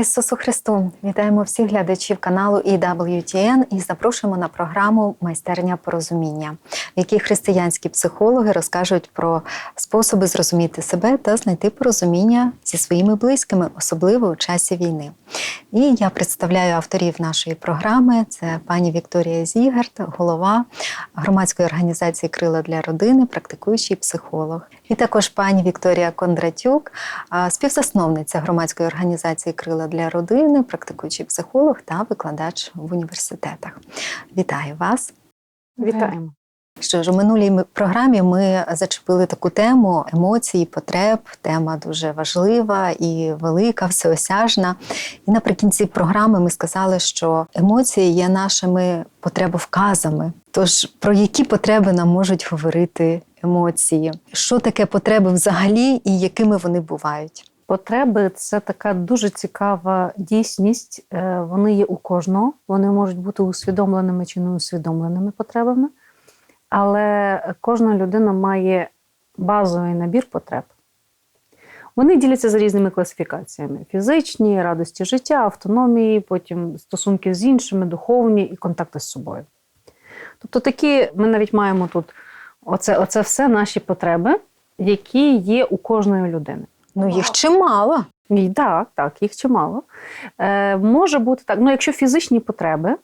Ісусу Христу! Вітаємо всіх глядачів каналу EWTN і запрошуємо на програму Майстерня порозуміння, в якій християнські психологи розкажуть про способи зрозуміти себе та знайти порозуміння зі своїми близькими, особливо у часі війни. І я представляю авторів нашої програми: це пані Вікторія Зігарт, голова громадської організації Крила для родини, практикуючий психолог, і також пані Вікторія Кондратюк, співзасновниця громадської організації Крила для родини, практикуючий психолог та викладач в університетах. Вітаю вас! Вітаємо. Що ж, у минулій програмі ми зачепили таку тему емоцій, потреб. Тема дуже важлива і велика, всеосяжна. І наприкінці програми ми сказали, що емоції є нашими потребовказами. Тож про які потреби нам можуть говорити емоції? Що таке потреби взагалі і якими вони бувають? Потреби це така дуже цікава дійсність. Е, Вони є у кожного. Вони можуть бути усвідомленими чи неусвідомленими потребами. Але кожна людина має базовий набір потреб. Вони діляться за різними класифікаціями: фізичні, радості життя, автономії, потім стосунки з іншими, духовні і контакти з собою. Тобто такі ми навіть маємо тут оце, оце все наші потреби, які є у кожної людини. Ну їх чимало. І так, так, їх чимало. Е, може бути так. Ну, якщо фізичні потреби,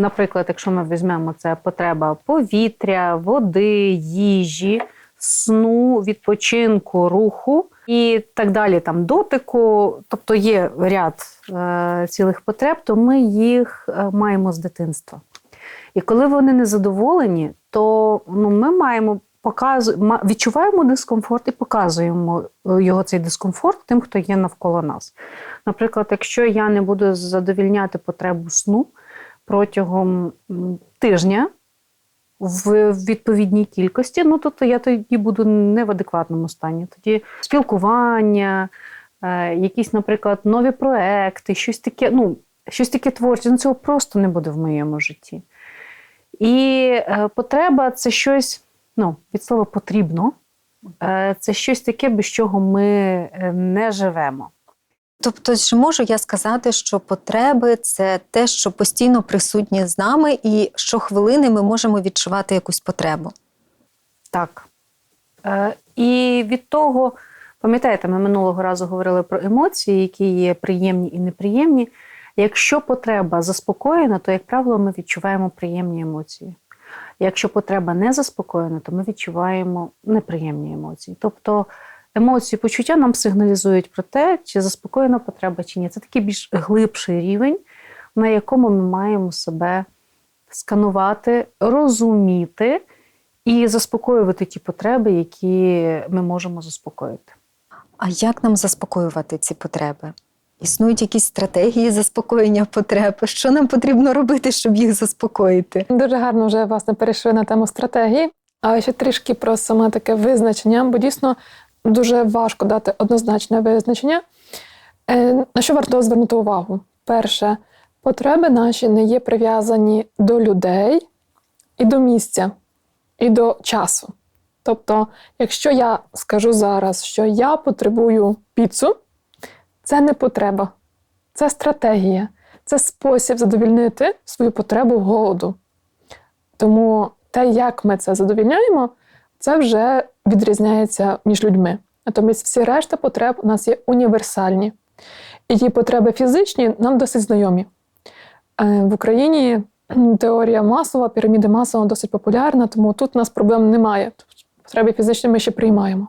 наприклад, якщо ми візьмемо це потреба повітря, води, їжі, сну, відпочинку, руху і так далі, там дотику, тобто є ряд е, цілих потреб, то ми їх е, маємо з дитинства. І коли вони не задоволені, то ну, ми маємо показу, відчуваємо дискомфорт і показуємо е, його цей дискомфорт тим, хто є навколо нас. Наприклад, якщо я не буду задовільняти потребу сну протягом тижня в відповідній кількості, ну тобто я тоді буду не в адекватному стані. Тоді спілкування, е, якісь, наприклад, нові проекти, щось таке, ну, щось таке творче, ну цього просто не буде в моєму житті. І е, потреба це щось, ну, від слова потрібно, е, це щось таке, без чого ми не живемо. Тобто, чи можу я сказати, що потреби це те, що постійно присутнє з нами, і щохвилини ми можемо відчувати якусь потребу. Так. Е, і від того, пам'ятаєте, ми минулого разу говорили про емоції, які є приємні і неприємні. Якщо потреба заспокоєна, то, як правило, ми відчуваємо приємні емоції. Якщо потреба не заспокоєна, то ми відчуваємо неприємні емоції. Тобто емоції, почуття нам сигналізують про те, чи заспокоєна потреба, чи ні. Це такий більш глибший рівень, на якому ми маємо себе сканувати, розуміти і заспокоювати ті потреби, які ми можемо заспокоїти. А як нам заспокоювати ці потреби? Існують якісь стратегії заспокоєння потреб? Що нам потрібно робити, щоб їх заспокоїти? Дуже гарно вже власне перейшли на тему стратегії, але ще трішки про саме таке визначення, бо дійсно дуже важко дати однозначне визначення. Е, На що варто звернути увагу? Перше, потреби наші не є прив'язані до людей і до місця, і до часу. Тобто, якщо я скажу зараз, що я потребую піцу, це не потреба, це стратегія, це спосіб задовільнити свою потребу голоду. Тому те, як ми це задовільняємо, це вже відрізняється між людьми. Натомість всі решта потреб у нас є універсальні. І ті потреби фізичні нам досить знайомі. Е, В Україні теорія масова, піраміди масова досить популярна, тому тут у нас проблем немає. Потреби фізичні ми ще приймаємо.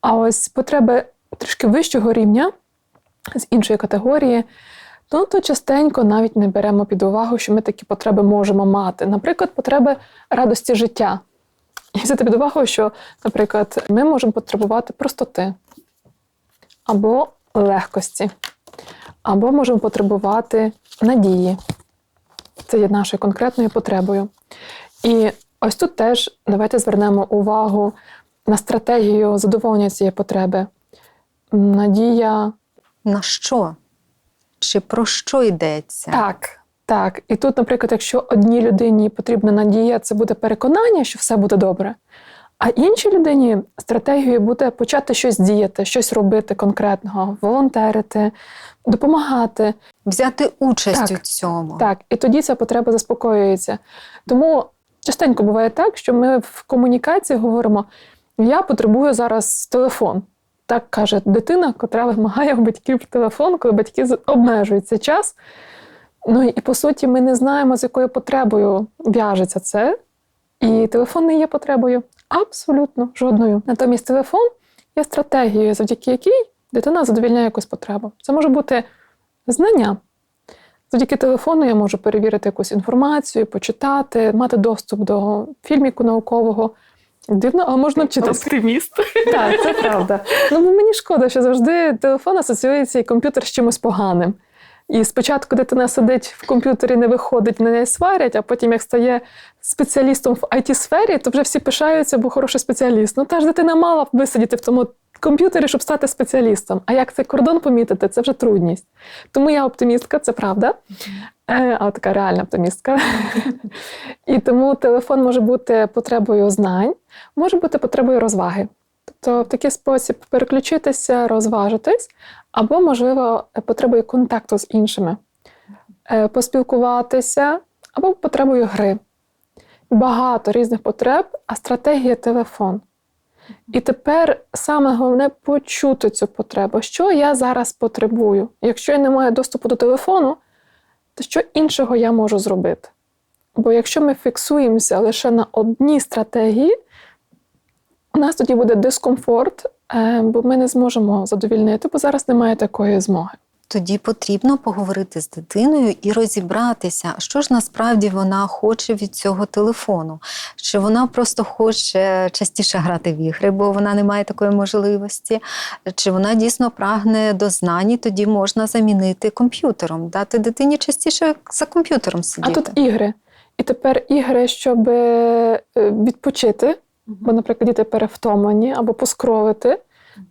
А ось потреби трішки вищого рівня, з іншої категорії, ну, то частенько навіть не беремо під увагу, що ми такі потреби можемо мати. Наприклад, потреби радості життя. І взяти під увагу, що, наприклад, ми можемо потребувати простоти або легкості, або можемо потребувати надії. Це є нашою конкретною потребою. І ось тут теж давайте звернемо увагу на стратегію задоволення цієї потреби. Надія На що? Чи про що йдеться? Так, так. І тут, наприклад, якщо одній людині потрібна надія, це буде переконання, що все буде добре. А іншій людині стратегією буде почати щось діяти, щось робити конкретного, волонтерити, допомагати. Взяти участь Так. у цьому. Так, і тоді ця потреба заспокоюється. Тому частенько буває так, що ми в комунікації говоримо: я потребую зараз телефон. Так каже дитина, котра вимагає у батьків телефон, коли батьки обмежують цей час. Ну і по суті, ми не знаємо, з якою потребою в'яжеться це. І телефон не є потребою абсолютно жодною. Натомість телефон є стратегією, завдяки якій дитина задовільняє якусь потребу. Це може бути знання. Завдяки телефону я можу перевірити якусь інформацію, почитати, мати доступ до фільміку наукового. Дивно, але можна вчитися. Оптиміст. Так, це правда. Ну, мені шкода, що завжди телефон асоціюється і комп'ютер з чимось поганим. І спочатку дитина сидить в комп'ютері, не виходить, на неї сварять, а потім, як стає спеціалістом в it сфері то вже всі пишаються, бо хороший спеціаліст. Ну, та ж дитина мала висидіти в тому комп'ютері, щоб стати спеціалістом. А як цей кордон помітити, це вже трудність. Тому я оптимістка, це правда. Е, Але така реальна оптимістка. І тому телефон може бути потребою знань, може бути потребою розваги. Тобто в такий спосіб переключитися, розважитись, або, можливо, потребою контакту з іншими, Е, поспілкуватися, або потребою гри. Багато різних потреб, а стратегія телефон. І тепер саме головне почути цю потребу, що я зараз потребую. Якщо я не маю доступу до телефону, то що іншого я можу зробити? Бо якщо ми фіксуємося лише на одній стратегії, у нас тоді буде дискомфорт, е, бо ми не зможемо задовільнити, бо зараз немає такої змоги. Тоді потрібно поговорити з дитиною і розібратися, що ж насправді вона хоче від цього телефону. Чи вона просто хоче частіше грати в ігри, бо вона не має такої можливості, чи вона дійсно прагне до знань, і тоді можна замінити комп'ютером, дати дитині частіше за комп'ютером А тут ігри. І тепер ігри, щоб е, відпочити, бо, наприклад, діти перевтомлені або поскролити.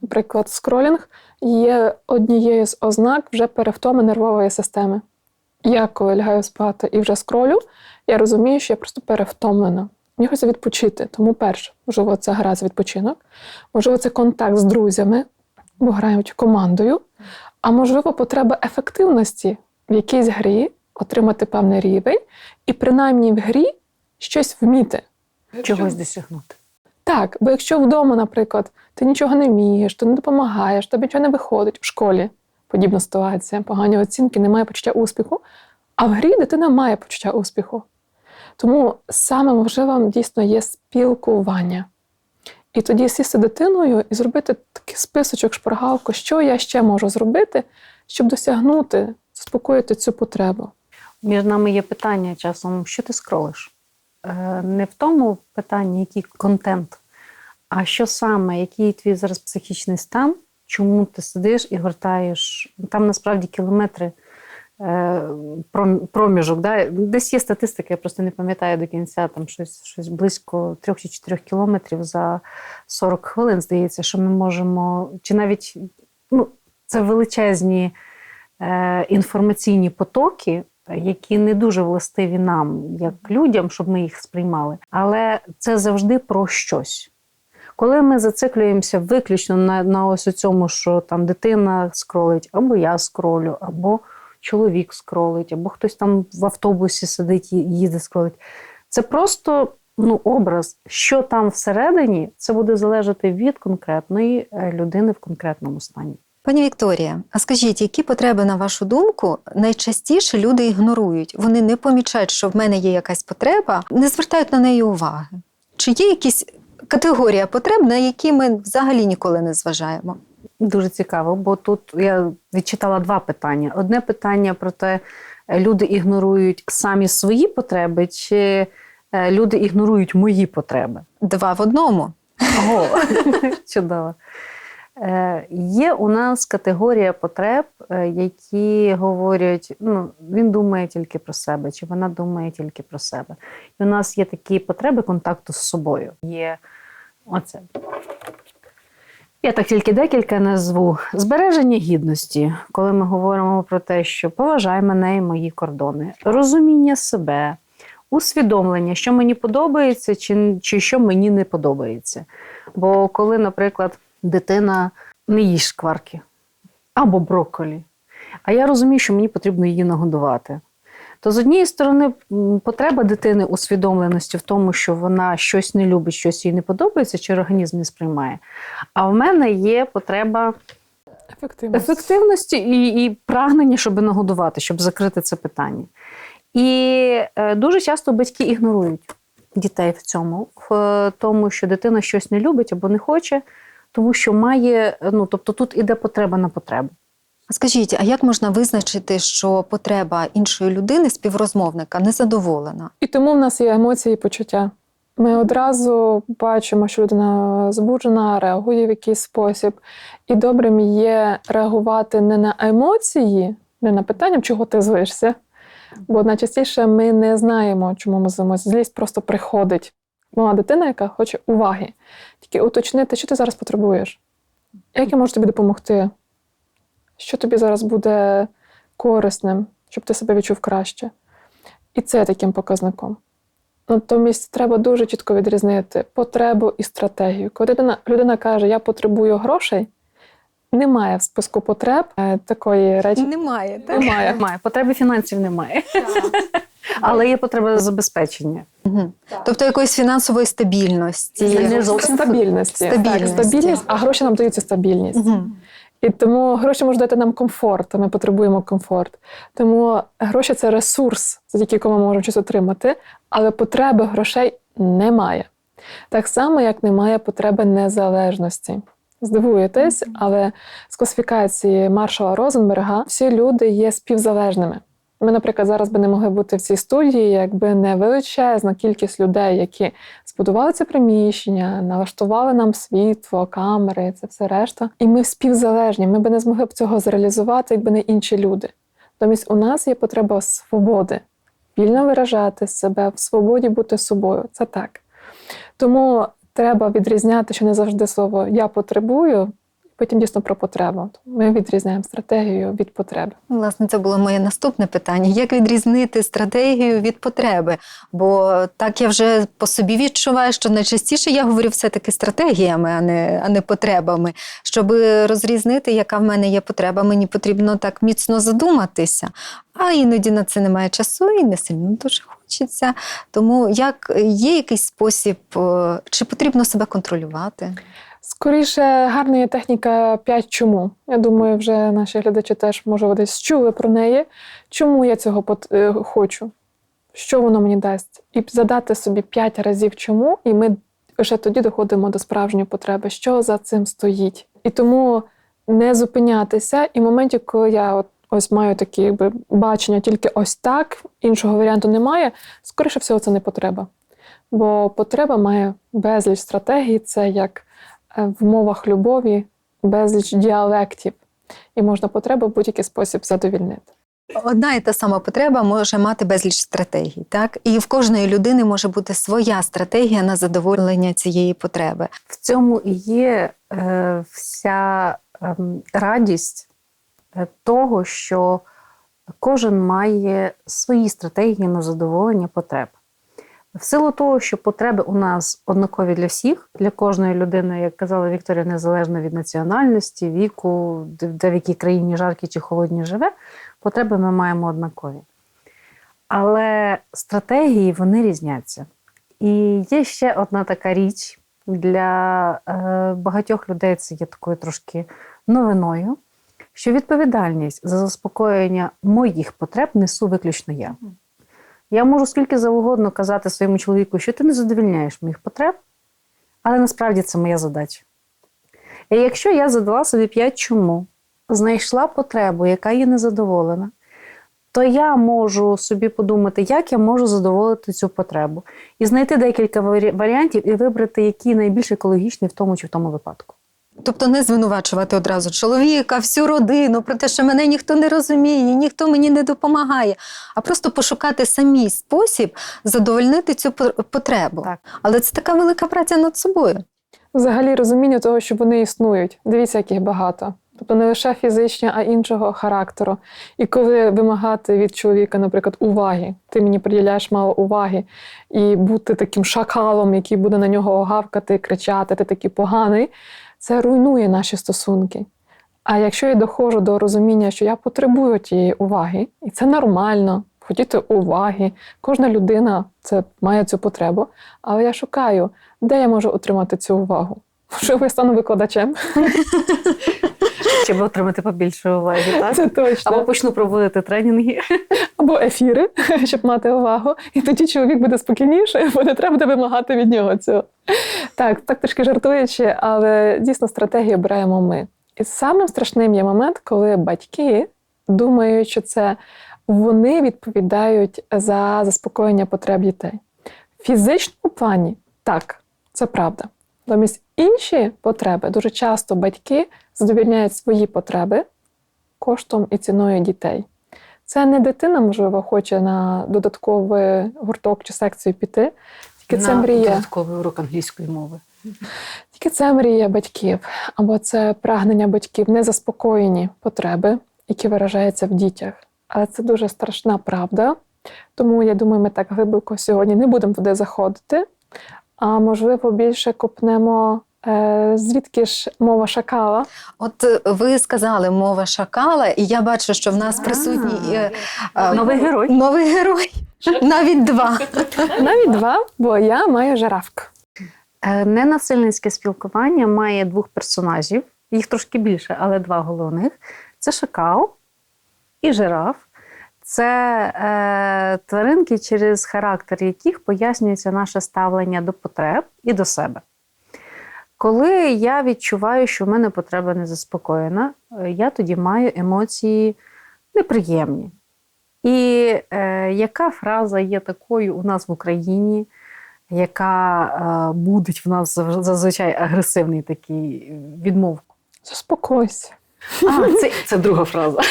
Наприклад, скролінг є однією з ознак вже перевтоми нервової системи. Я коли лягаю спати і вже скролю, я розумію, що я просто перевтомлена. Мені хочеться відпочити. Тому перше, можливо, це гра з відпочинок, можливо, це контакт з друзями, бо грають командою, а можливо, потреба ефективності в якійсь грі, отримати певний рівень, і принаймні в грі щось вміти. Чогось досягнути. Так, бо якщо вдома, наприклад, ти нічого не вмієш, ти не допомагаєш, тобі нічого не виходить в школі. Подібна ситуація, погані оцінки, немає почуття успіху. А в грі дитина має почуття успіху. Тому саме важливим дійсно є спілкування. І тоді сісти дитиною і зробити такий списочок, шпаргалку, що я ще можу зробити, щоб досягнути, заспокоїти цю потребу. Між нами є питання часом, що ти скролиш? Е, Не в тому питанні, який контент, а що саме, який твій зараз психічний стан, чому ти сидиш і гортаєш. Там насправді кілометри е, проміжок. Да? Десь є статистика, я просто не пам'ятаю до кінця, там щось, щось близько трьох чи чотирьох кілометрів за 40 хвилин, здається, що ми можемо, чи навіть ну, це величезні е, інформаційні потоки, які не дуже властиві нам, як людям, щоб ми їх сприймали. Але це завжди про щось. Коли ми зациклюємося виключно на, на ось цьому, що там дитина скролить, або я скролю, або чоловік скролить, або хтось там в автобусі сидить їздить скролить. Це просто ну, образ, що там всередині, це буде залежати від конкретної е, людини в конкретному стані. Пані Вікторія, а скажіть, які потреби, на вашу думку, найчастіше люди ігнорують? Вони не помічають, що в мене є якась потреба, не звертають на неї уваги. Чи є якісь категорія потреб, на які ми взагалі ніколи не зважаємо? Дуже цікаво, бо тут я відчитала два питання. Одне питання про те, е, люди ігнорують самі свої потреби, чи е, люди ігнорують мої потреби. Два в одному. Ого, чудово. Е, Є у нас категорія потреб, е, які говорять, ну, він думає тільки про себе, чи вона думає тільки про себе. І у нас є такі потреби контакту з собою. Є оце. Я так тільки декілька назву. Збереження гідності, коли ми говоримо про те, що поважай мене і мої кордони, розуміння себе, усвідомлення, що мені подобається, чи, чи що мені не подобається. Бо коли, наприклад, дитина не їсть шкварки або брокколі, а я розумію, що мені потрібно її нагодувати. То з однієї сторони, потреба дитини усвідомленості в тому, що вона щось не любить, щось їй не подобається, чи організм не сприймає. А в мене є потреба Ефективно. ефективності і, і прагнення, щоб нагодувати, щоб закрити це питання. І е, дуже часто батьки ігнорують дітей в цьому, в е, тому, що дитина щось не любить або не хоче, тому що має, ну тобто тут іде потреба на потребу. А Скажіть, а як можна визначити, що потреба іншої людини, співрозмовника, незадоволена? І тому в нас є емоції і почуття. Ми одразу бачимо, що людина збуджена, реагує в якийсь спосіб. І добрим є реагувати не на емоції, не на питання, чого ти злишся. Бо найчастіше ми не знаємо, чому ми злимося. Злість просто приходить. Мала дитина, яка хоче уваги. Тільки уточнити, що ти зараз потребуєш, як я можу тобі допомогти, що тобі зараз буде корисним, щоб ти себе відчув краще. І це таким показником. Натомість треба дуже чітко відрізнити потребу і стратегію. Коли людина, людина каже, я потребую грошей, немає в списку потреб е, такої речі. Немає, Немає. Немає. Потреби фінансів немає. Але є потреба забезпечення. Тобто якоїсь фінансової стабільності. Не зовсім стабільності. Стабільності. Так, стабільність, а гроші нам дають цю стабільність. І тому гроші можуть дати нам комфорт, а ми потребуємо комфорт. Тому гроші це ресурс, завдяки якому ми можемо щось отримати, але потреби грошей немає. Так само, як немає потреби незалежності. Здивуєтесь, але з класифікації Маршала Розенберга всі люди є співзалежними. Ми, наприклад, зараз би не могли бути в цій студії, якби не величезна кількість людей, які збудували це приміщення, налаштували нам світло, камери, це все решта. І ми співзалежні. Ми би не змогли б цього зреалізувати, якби не інші люди. Натомість у нас є потреба свободи, вільно виражати себе, в свободі бути собою. Це так. Тому треба відрізняти, що не завжди слово я потребую, потім дійсно про потребу. Ми відрізняємо стратегію від потреби. Власне, це було моє наступне питання: як відрізнити стратегію від потреби? Бо так я вже по собі відчуваю, що найчастіше я говорю все-таки стратегіями, а не, а не потребами. Щоб розрізнити, яка в мене є потреба, мені потрібно так міцно задуматися. А іноді на це немає часу і не сильно дуже хочеться. Тому як є якийсь спосіб, е, чи потрібно себе контролювати? Скоріше, гарна є техніка 5 чому. Я думаю, вже наші глядачі теж, може, десь чули про неї. Чому я цього е, хочу? Що воно мені дасть? І задати собі 5 разів чому, і ми вже тоді доходимо до справжньої потреби, що за цим стоїть. І тому не зупинятися. І в моменті, коли я от ось маю такі якби, бачення тільки ось так, іншого варіанту немає, скоріше всього, це не потреба. Бо потреба має безліч стратегій, це як в мовах любові безліч діалектів, і можна потребу в будь-який спосіб задовільнити. Одна і та сама потреба може мати безліч стратегій, так? І в кожної людини може бути своя стратегія на задоволення цієї потреби. В цьому і є е, вся ем, радість е, того, що кожен має свої стратегії на задоволення потреб. В силу того, що потреби у нас однакові для всіх, для кожної людини, як казала Вікторія, незалежно від національності, віку, де, в якій країні жаркі чи холодні живе, потреби ми маємо однакові. Але стратегії вони різняться. І є ще одна така річ для е, багатьох людей це є такою трошки новиною, що відповідальність за заспокоєння моїх потреб несу виключно я. Я можу скільки завгодно казати своєму чоловіку, що ти не задовільняєш моїх потреб, але насправді це моя задача. І якщо я задала собі п'ять чому, знайшла потребу, яка є незадоволена, то я можу собі подумати, як я можу задоволити цю потребу, і знайти декілька варіантів і вибрати, який найбільш екологічний в тому чи в тому випадку. Тобто не звинувачувати одразу чоловіка, всю родину про те, що мене ніхто не розуміє, ніхто мені не допомагає, а просто пошукати самій спосіб задовольнити цю по- потребу. Так. Але це така велика праця над собою. Взагалі розуміння того, що вони існують. Дивіться, як їх багато. тобто не лише фізичні, а іншого характеру. І коли вимагати від чоловіка, наприклад, уваги, ти мені приділяєш мало уваги, і бути таким шакалом, який буде на нього гавкати, кричати, ти такий поганий, це руйнує наші стосунки. А якщо я доходжу до розуміння, що я потребую тієї уваги, і це нормально, хотіти уваги, кожна людина це має цю потребу, але я шукаю, де я можу отримати цю увагу. Можливо, я стану викладачем. Щоб отримати побільше уваги, так? Це точно. Або почну проводити тренінги. Або ефіри, щоб мати увагу. І тоді чоловік буде спокійніше, бо не треба буде вимагати від нього цього. Так, так трішки жартуючи, але дійсно стратегію беремо ми. І самим страшним є момент, коли батьки думають, що це вони відповідають за заспокоєння потреб дітей. В фізичному плані так, це правда. Натомість інші потреби дуже часто батьки задовільняють свої потреби коштом і ціною дітей. Це не дитина, можливо, хоче на додатковий гурток чи секцію піти. Тільки це мрія. додатковий урок англійської мови. Тільки це мрія батьків, або це прагнення батьків, незаспокоєні потреби, які виражаються в дітях. Але це дуже страшна правда. Тому я думаю, ми так глибоко сьогодні не будемо туди заходити. А можливо, більше копнемо, е, звідки ж мова шакала. От е, ви сказали мова шакала, і я бачу, що в нас присутній е, Новий герой. Новий герой. Навіть два. Навіть два, бо я маю жирафку. Е, Ненасильницьке спілкування має двох персонажів, їх трошки більше, але два головних: це шакал і жираф. Це е, тваринки, через характер яких пояснюється наше ставлення до потреб і до себе. Коли я відчуваю, що в мене потреба не заспокоєна, е, я тоді маю емоції неприємні. І е, яка фраза є такою у нас в Україні, яка е, будить в нас зазвичай агресивний такий відмовку? Заспокойся. А, це, це друга фраза.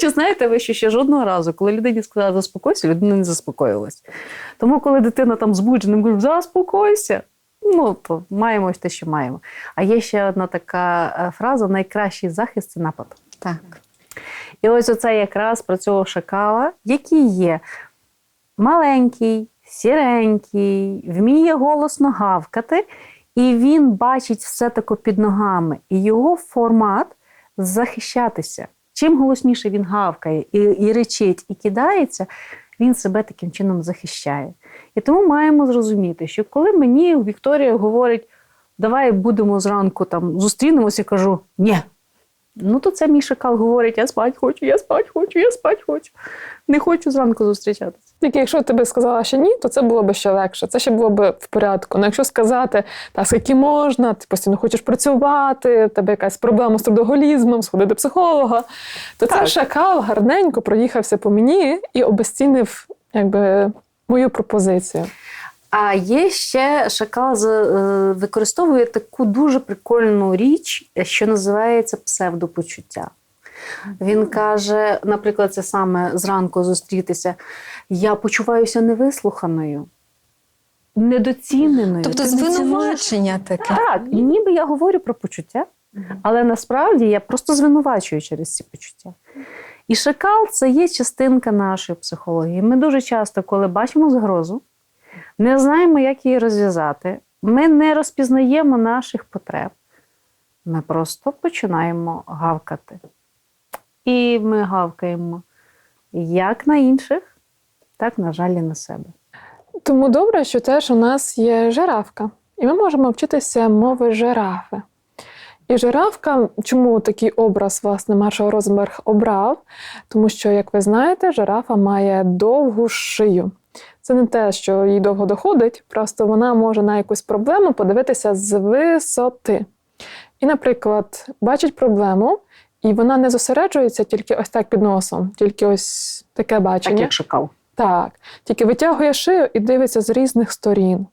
Чи знаєте ви, що ще жодного разу, коли людині сказали заспокойся, людина не заспокоїлась. Тому, коли дитина там збуджена, ми говоримо, заспокойся. Ну, то маємо те, що маємо. А є ще одна така е, фраза: найкращий захист це напад. Так. І ось оце якраз про цього шакала, який є маленький, сіренький, вміє голосно гавкати, і він бачить все таке під ногами. І його формат захищатися. Чим голосніше він гавкає і, і речить, і кидається, він себе таким чином захищає. І тому маємо зрозуміти, що коли мені Вікторія говорить, давай будемо зранку там зустрінемося, кажу ні. Ну, то це мій шакал говорить: я спать хочу, я спать хочу, я спать хочу. Не хочу зранку зустрічатися. Тільки якщо ти би сказала, що ні, то це було б ще легше, це ще було б в порядку. Ну якщо сказати, так скільки можна, ти постійно хочеш працювати, в тебе якась проблема з трудоголізмом, сходи до психолога, то Так. цей шакал гарненько проїхався по мені і обезцінив якби, мою пропозицію. А є ще шакал е, використовує таку дуже прикольну річ, що називається псевдопочуття. Він каже, наприклад, це саме зранку зустрітися. Я почуваюся невислуханою, недоціненою. Тобто Ти звинувачення таке. Так, ніби я говорю про почуття, але насправді я просто звинувачую через ці почуття. І шакал це є частинка нашої психології. Ми дуже часто, коли бачимо загрозу, не знаємо, як її розв'язати, ми не розпізнаємо наших потреб. Ми просто починаємо гавкати. І ми гавкаємо як на інших, так, на жаль, і на себе. Тому добре, що теж у нас є жирафка, і ми можемо вчитися мови жирафи. І жирафка, чому такий образ власне Маршал Розенберг обрав? Тому що, як ви знаєте, жирафа має довгу шию. Це не те, що їй довго доходить, просто вона може на якусь проблему подивитися з висоти. І, наприклад, бачить проблему, і вона не зосереджується тільки ось так під носом, тільки ось таке бачення. Так як шакал. Так, тільки витягує шию і дивиться з різних сторін.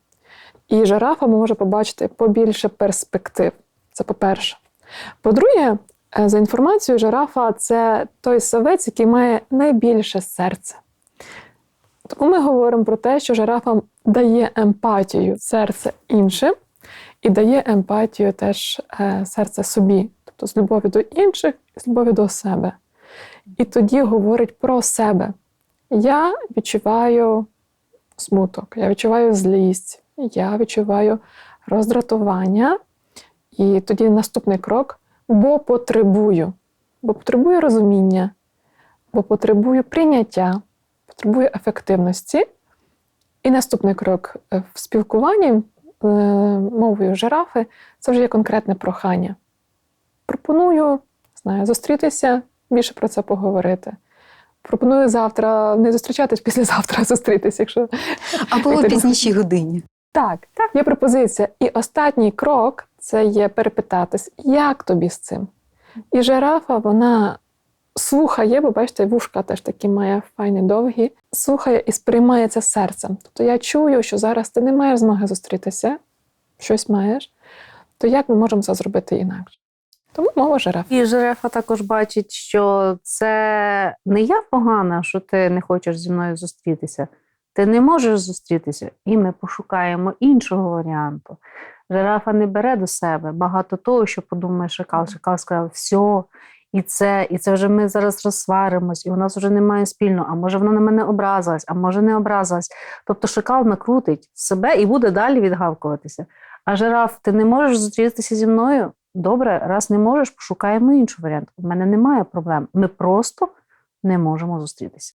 І жирафа може побачити побільше перспектив. Це по-перше. По-друге, е, за інформацією, жирафа це той савець, який має найбільше серце. Тому ми говоримо про те, що жирафа дає емпатію серце іншим і дає емпатію теж е, серце собі. тобто з любові до інших і з любові до себе. І тоді говорить про себе. Я відчуваю смуток, я відчуваю злість, я відчуваю роздратування. І тоді наступний крок, бо потребую, бо потребую розуміння, бо потребую прийняття, потребую ефективності. І наступний крок е, в спілкуванні е, мовою жирафи це вже є конкретне прохання. Пропоную знаю, зустрітися, більше про це поговорити. Пропоную завтра не зустрічатись післязавтра, а зустрітися, якщо Або у пізнішій годині. так, так, є пропозиція. І останній крок це є перепитатись, як тобі з цим. І жирафа, вона слухає, бо бачите, вушка теж такі має файні довгі, слухає і сприймає це серцем. Тобто я чую, що зараз ти не маєш змоги зустрітися, щось маєш, то як ми можемо це зробити інакше? Тому мова жираф. І жирафа також бачить, що це не я погана, що ти не хочеш зі мною зустрітися. Ти не можеш зустрітися, і ми пошукаємо іншого варіанту. Жирафа не бере до себе багато того, що подумає шакал. Шакал сказав, все, і це, і це вже ми зараз розсваримось, і у нас вже немає спільного. А може вона на мене образилась, а може не образилась. Тобто шакал накрутить себе і буде далі відгавкуватися. А жираф, ти не можеш зустрітися зі мною? Добре, раз не можеш, пошукаємо інший варіант. У мене немає проблем. Ми просто не можемо зустрітися.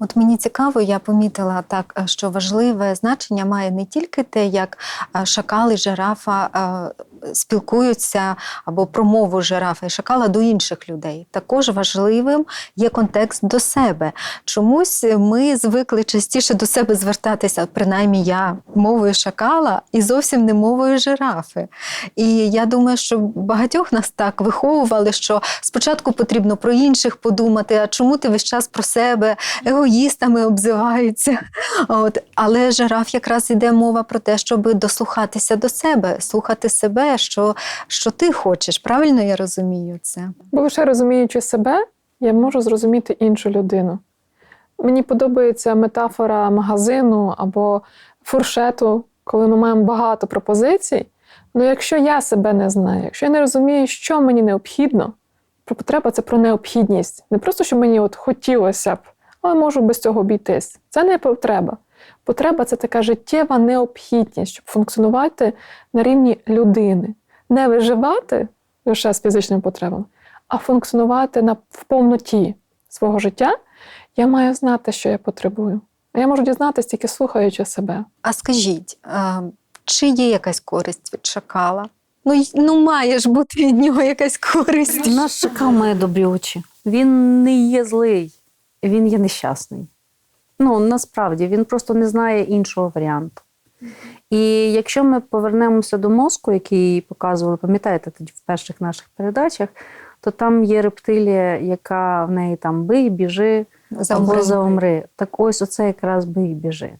От мені цікаво, я помітила так, е, що важливе значення має не тільки те, як е, шакал і жирафа е, спілкуються або промову жирафа і шакала до інших людей. Також важливим є контекст до себе. Чомусь ми звикли частіше до себе звертатися, принаймні я мовою шакала і зовсім не мовою жирафи. І я думаю, що багатьох нас так виховували, що спочатку потрібно про інших подумати, а чому ти весь час про себе егоїстами обзиваються. От. Але жираф якраз іде мова про те, щоб дослухатися до себе, слухати себе, що, що ти хочеш. Правильно я розумію це? Бо лише розуміючи себе, я можу зрозуміти іншу людину. Мені подобається метафора магазину або фуршету, коли ми маємо багато пропозицій. Ну, якщо я себе не знаю, якщо я не розумію, що мені необхідно, про потреба це про необхідність. Не просто, що мені от хотілося б, але можу без цього обійтись. Це не потреба. Потреба це така життєва необхідність, щоб функціонувати на рівні людини, не виживати лише з фізичними потребами, а функціонувати на, в повноті свого життя, я маю знати, що я потребую. А я можу дізнатися тільки слухаючи себе. А скажіть, а, чи є якась користь від шакала? Ну, й- ну має ж бути від нього якась користь. Наш шакал має добрі очі. Він не є злий, він є нещасний. Ну, насправді, він просто не знає іншого варіанту. І якщо ми повернемося до мозку, який показували, пам'ятаєте, тоді в перших наших передачах, то там є рептилія, яка в неї там бий, біжи Заумри. або заумри. Так ось оце якраз бий, біжи.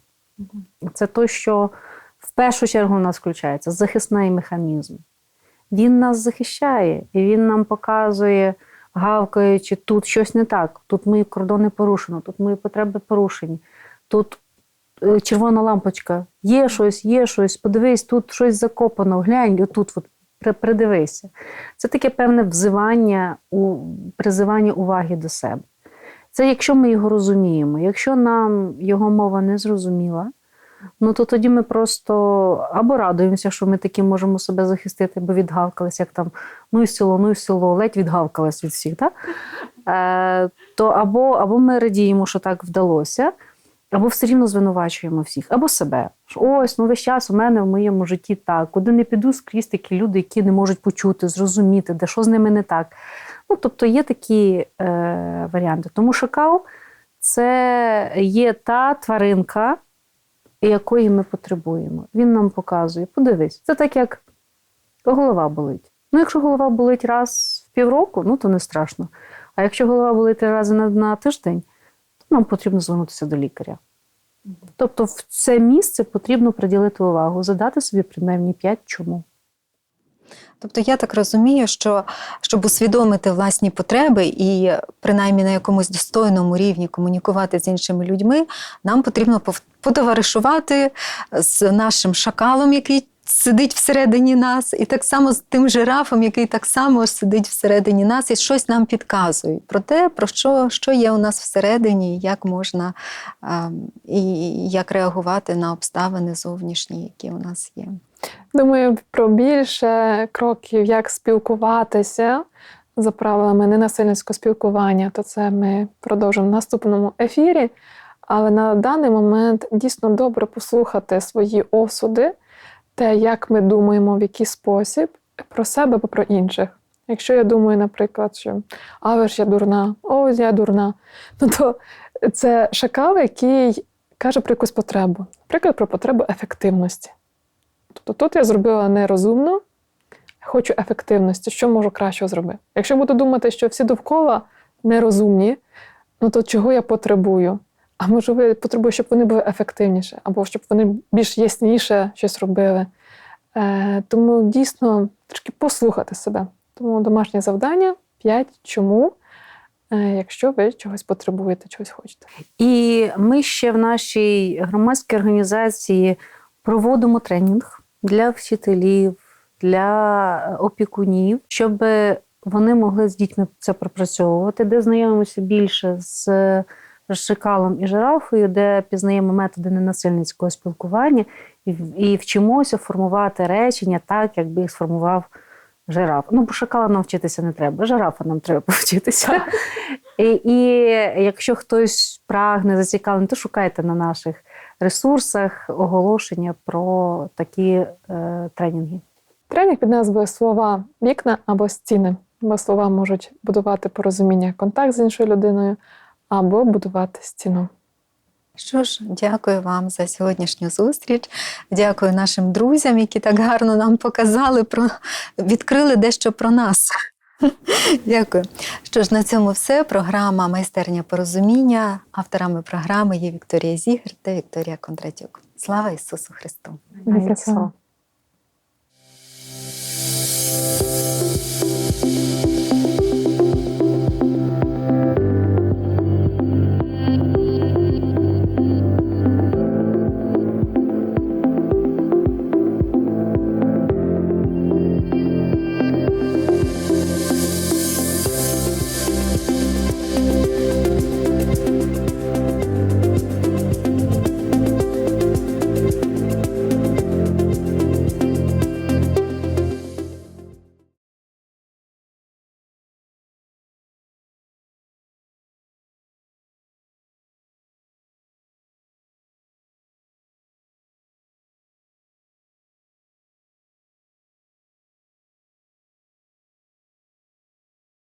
Це то, що в першу чергу у нас включається захисний механізм. Він нас захищає, і він нам показує, гавкаючи, тут щось не так, тут мої кордони порушено, тут мої потреби порушені, тут е, червона лампочка, є щось, є щось, подивись, тут щось закопано, глянь, отут от, придивися. Це таке певне взивання, у, призивання уваги до себе. Це якщо ми його розуміємо. Якщо нам його мова не зрозуміла, ну то тоді ми просто або радуємося, що ми таки можемо себе захистити, бо відгавкались, як там ну і село, ну і село, ледь відгавкались від всіх. Так? Е, то або, або ми радіємо, що так вдалося, або все рівно звинувачуємо всіх, або себе. Що ось, ну весь час у мене в моєму житті так, куди не піду скрізь такі люди, які не можуть почути, зрозуміти, де що з ними не так. Ну, тобто є такі е, варіанти. Тому шакал це є та тваринка, якої ми потребуємо. Він нам показує, подивись, це так, як голова болить. Ну, якщо голова болить раз в півроку, ну то не страшно. А якщо голова болить раз рази на, на тиждень, то нам потрібно звернутися до лікаря. Тобто в це місце потрібно приділити увагу, задати собі принаймні 5 чому. Тобто я так розумію, що щоб усвідомити власні потреби і принаймні на якомусь достойному рівні комунікувати з іншими людьми, нам потрібно потоваришувати з нашим шакалом, який сидить всередині нас, і так само з тим жирафом, який так само сидить всередині нас, і щось нам підказує про те, про що, що є у нас всередині, як можна і як реагувати на обставини зовнішні, які у нас є. Думаю, про більше кроків, як спілкуватися за правилами ненасильницького спілкування, то це ми продовжимо в наступному ефірі. Але на даний момент дійсно добре послухати свої осуди, те, як ми думаємо, в який спосіб про себе або про інших. Якщо я думаю, наприклад, що а ви ж я дурна, о, я дурна, ну то це шакал, який каже про якусь потребу. Наприклад, про потребу ефективності. Тобто тут я зробила нерозумно, хочу ефективності, що можу кращого зробити. Якщо буду думати, що всі довкола нерозумні, ну то чого я потребую? А можливо, я потребую, щоб вони були ефективніше, або щоб вони більш ясніше щось робили. Е, тому дійсно трішки послухати себе. Тому домашнє завдання 5 чому, е, якщо ви чогось потребуєте, чогось хочете. І ми ще в нашій громадській організації проводимо тренінг для вчителів, для опікунів, щоб вони могли з дітьми це пропрацьовувати, де знайомимося більше з шикалом і жирафою, де пізнаємо методи ненасильницького спілкування і, і вчимося формувати речення так, якби їх сформував жираф. Ну, бо шакала нам вчитися не треба, жирафа нам треба повчитися. І, і якщо хтось прагне зацікавлений, то шукайте на наших ресурсах оголошення про такі е, тренінги. Тренінг під назвою Слова вікна або стіни. Бо слова можуть будувати порозуміння, контакт з іншою людиною або будувати стіну. Що ж, дякую вам за сьогоднішню зустріч. Дякую нашим друзям, які так гарно нам показали про відкрили дещо про нас. Дякую. Що ж, на цьому все. Програма Майстерня порозуміння. Авторами програми є Вікторія Зігр та Вікторія Кондратюк. Слава Ісусу Христу! Слава.